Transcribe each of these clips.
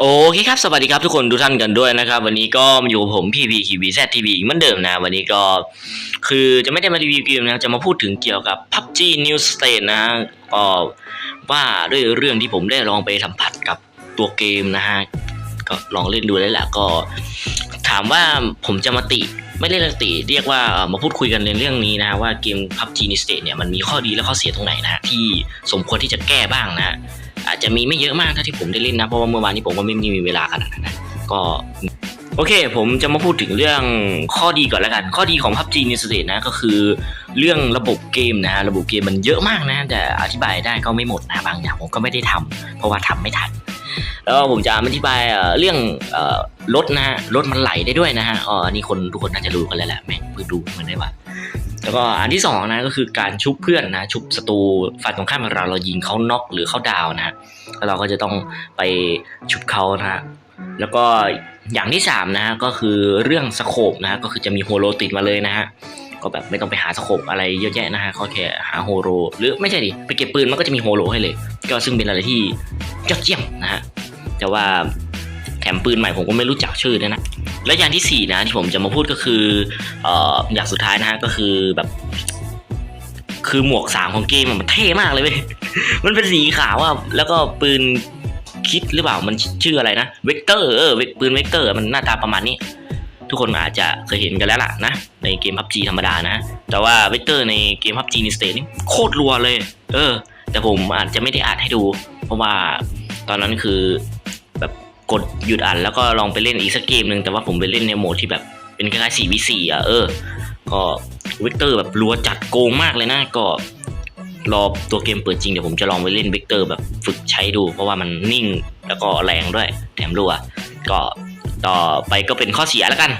โอเคครับ สวัสดีครับทุกคนทุกท่านกันด้วยนะครับ วันนี้ก็มาอยู่กับผมพี่พีคีบีแซทีวีเหมือนเดิมนะ วันนี้ก็คือจะไม่ได้มารีวิวเกมนะจะมาพูดถึงเกี่ยวกับ PUBG New State นะก็ว่าด้วยเรื่องที่ผมได้ลองไปสัมผัสกับตัวเกมนะฮะก็ลองเล่นดูแล้วแหละก็ ถามว่าผมจะมาติไม่เรียกติ เรียกว่ามาพูดคุยกันในเรื่องนี้นะว่าเกม PUBG New State เนี่ยมันมีข้อดีและข้อเสียตรงไหนนะที่สมควรที่จะแก้บ้างนะ อาจจะมีไม่เยอะมากเท่าที่ผมได้เล่นนะ เพราะว่าเมื่อวานนี้ผมก็ไม่มีเวลาขนาดนั้นนะก็โอเค ผมจะมาพูดถึงเรื่องข้อดีก่อนแล้วกัน ข้อดีของ PUBG New State นะก็คือเรื่องระบบเกมนะ ระบบเกมมันเยอะมากนะ แต่อธิบายได้ก็ไม่หมดนะบางอย่างผมก็ไม่ได้ทำเพราะว่าทำไม่ทัน แล้วผมจะอธิบายเรื่องรถนะฮะรถมันไหลได้ด้วยนะฮะอ๋ออันนี้คนทุกคนน่าจะรู้กันแล้วแหละแม่งเพิ่งดูมือนได้ว่า แล้วก็อันที่สองนะก็คือการชุบเพื่อนนะชุบศัตรูฝ่ายตรงข้ามของเราเรายิงเขาน็อกหรือเขาดาวนะฮะแล้วเราก็จะต้องไปชุบเขานะฮะแล้วก็อย่างที่สามนะฮะก็คือเรื่องสโคปนะฮะก็คือจะมีโฮโลติดมาเลยนะฮะก็แบบไม่ต้องไปหาสโคปอะไรเยอะแยะนะฮะก็แค่หาโฮโลหรือไม่ใช่ดิไปเก็บปืนมันก็จะมีโฮโลให้เลย ก็ซึ่งเป็นอะไรที่ยอดเยี่ยมนะฮะแต่ว่าแถมปืนใหม่ผมก็ไม่รู้จักชื่อด้นะ และอย่างที่สี่นะที่ผมจะมาพูดก็คือออย่างสุดท้ายนะฮะก็คือแบบคือหมวกสามของเกมมันเท่มากเลยเว้ย มันเป็นสีขาวอะ แล้วก็ปืนคิดหรือเปล่า มันชื่ออะไรนะ เวกเตอร์ เออ ปืนเวกเตอร์ มันหน้าตาประมาณนี้ ทุกคนอาจจะเคยเห็นกันแล้วล่ะนะ ในเกม PUBG ธรรมดานะ แต่ว่าเวกเตอร์ในเกม PUBG ในสเตนี่โคตรรัวเลย เออ แต่ผมอาจจะไม่ได้อ่านให้ดู เพราะว่าตอนนั้นคือ กดหยุดอ่านแล้วก็ลองไปเล่นอีกสักเกมหนึ่งแต่ว่าผมไปเล่นในโหมดที่แบบเป็นคล้ายๆ 4v4 อะเออ ก็เวกเตอร์แบบรัวจัดโกงมากเลยนะก็รอตัวเกมเปิดจริงเดี๋ยวผมจะลองไปเล่นเวกเตอร์แบบฝึกใช้ดู เพราะว่ามันนิ่งแล้วก็แรงด้วย แถมรัวก็ต่อไปก็เป็นข้อเสียแล้วกัน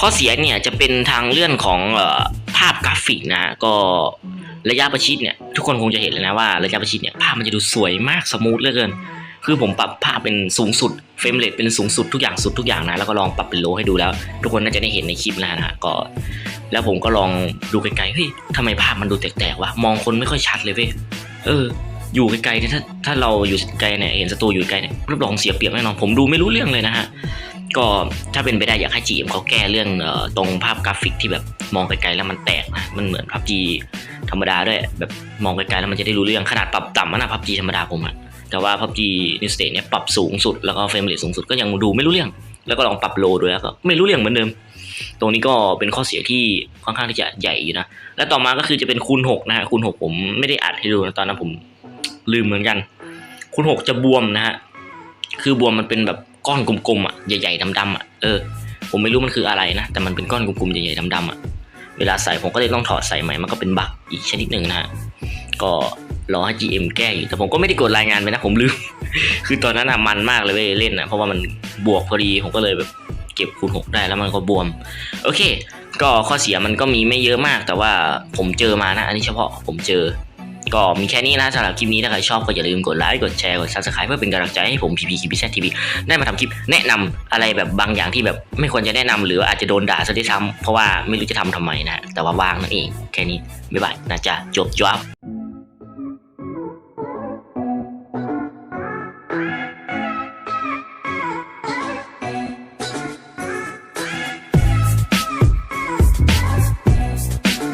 ข้อเสียเนี่ยจะเป็นทางเรื่องของออภาพกราฟิกนะก็ระยะประชิดเนี่ยทุกคนคงจะเห็นเลยนะว่าระยะประชิดเนี่ยภาพมันจะดูสวยมากสมูทเหลือเกิน คือผมปรับภาพเป็นสูงสุดเฟรมเรทเป็นสูงสุดทุกอย่างสุดทุกอย่างนะแล้วก็ลองปรับเป็นโลให้ดูแล้ว ทุกคนน่าจะได้เห็นในคลิปแล้วนะฮะก็ แล้วผมก็ลองดูไกลๆเฮ้ยทำไมภาพมันดูแตกๆวะมองคนไม่ค่อยชัดเลยเว้ยเออ อยู่ไกลๆเนี่ยถ้าถ้าเราอยู่ไกลเนี่ยเห็นศัตรูอยู่ไกลเนี่ยรับรองเสียเปรียบแน่นอนผมดูไม่รู้เรื่องเลยนะฮะก็ถ้าเป็นไปได้อยากให้จีมเขาแก้เรื่องออตรงภาพกราฟิกที่แบบมองไกลๆแล้วมันแตกนะมันเหมือนพับจีธรรมดาด้วยแบบมองไกลๆแล้วมันจะได้รู้เรื่องขนาดปรับต่ำนนะพับจีธรรมดาผมอะ แต่ว่าพับจีนิสเตทเนี่ยปรับสูงสุดแล้วก็เฟรมเรทสูงสุดก็ยังดูไม่รู้เรื่อง แล้วก็ลองปรับโลด้วยแล้วก็ไม่รู้เรื่องเหมือนเดิม ตรงนี้ก็เป็นข้อเสียที่ค่อนข้างที่จะใหญ่อยู่นะ และต่อมาก็คือจะเป็นคูณหกนะฮะคูณหกผมไม่ได้อัดให้ดูนะตอนนั้นผมลืมเหมือนกัน คูณหกจะบวมนะฮะคือบวมมันเป็นแบบก้อนกลมๆอะใหญ่ๆดำๆอะเออผมไม่รู้มันคืออะไรนะแต่มันเป็นก้อนกลมๆใหญ่ๆดำๆอะเวลาใส่ผมก็เลยต้องถอดใส่ใหม่มันก็เป็นบักอีกชนิดหนึ่งนะฮะก็ รอให้ GM แก้อยู่แต่ผมก็ไม่ได้กดรายงานไปนะ ผมลืม คือตอนนั้นอะมันมากเลยเว้ยเล่นอะเพราะว่ามันบวกพอดีผมก็เลยแบบเก็บคูณหกได้แล้วมันก็บวม โอเค ก็ข้อเสียมันก็มีไม่เยอะมากแต่ว่าผมเจอมานะ อันนี้เฉพาะผมเจอ ก็มีแค่นี้นะสำหรับคลิปนี้ถ้าใครชอบก็อย่าลืมกดไลค์กดแชร์กด subscribe เพื่อเป็นกำลังใจให้ผมพีพีคีพีแซทีวีได้มาทำคลิปแนะนำอะไรแบบบางอย่างที่แบบไม่ควรจะแนะนำหรืออาจจะโดนด่าซะด้วยซ้ำเพราะว่าไม่รู้จะทำทำไมนะแต่ว่าว่างนั่นเองแค่นี้บ๊ายบายนะจ๊ะจบจ้า